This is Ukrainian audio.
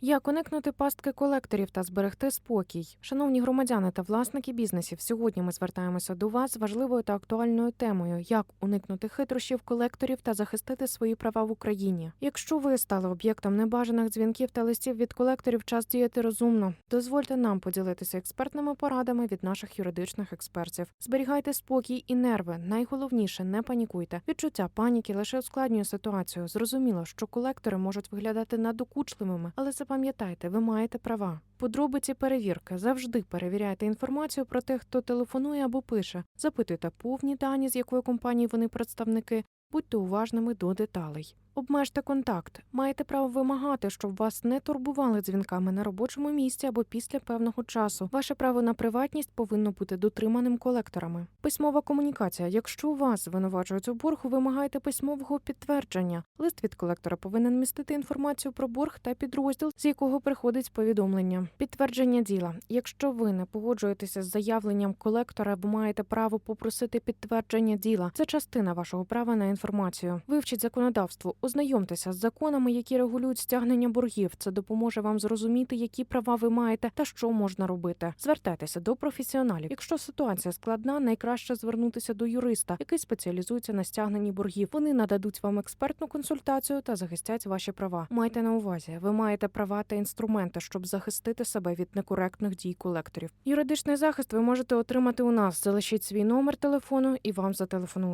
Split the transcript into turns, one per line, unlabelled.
Як уникнути пастки колекторів та зберегти спокій? Шановні громадяни та власники бізнесів, сьогодні ми звертаємося до вас з важливою та актуальною темою: як уникнути хитрощів колекторів та захистити свої права в Україні. Якщо ви стали об'єктом небажаних дзвінків та листів від колекторів, час діяти розумно. Дозвольте нам поділитися експертними порадами від наших юридичних експертів. Зберігайте спокій і нерви. Найголовніше не панікуйте. Відчуття паніки лише ускладнює ситуацію. Зрозуміло, що колектори можуть виглядати надокучливими, але запам'ятайте, ви маєте права. Подробиці перевірка. завжди перевіряйте інформацію про тих, хто телефонує або пише. Запитуйте повні дані, з якої компанії вони представники. Будьте уважними до деталей. Обмежте контакт. Маєте право вимагати, щоб вас не турбували дзвінками на робочому місці або після певного часу. Ваше право на приватність повинно бути дотриманим колекторами. Письмова комунікація. Якщо вас звинувачують у боргу, вимагайте письмового підтвердження. Лист від колектора повинен містити інформацію про борг та підрозділ, з якого приходить повідомлення. Підтвердження діла. Якщо ви не погоджуєтеся з заявленням колектора, ви маєте право попросити підтвердження діла. Це частина вашого права на інформацію. Вивчіть законодавство, ознайомтеся з законами, які регулюють стягнення боргів. Це допоможе вам зрозуміти, які права ви маєте та що можна робити. Звертайтеся до професіоналів. Якщо ситуація складна, найкраще звернутися до юриста, який спеціалізується на стягненні боргів. Вони нададуть вам експертну консультацію та захистять ваші права. Майте на увазі, ви маєте права та інструменти, щоб захистити себе від некоректних дій колекторів. Юридичний захист ви можете отримати у нас. Залишіть свій номер телефону і вам зателефонують.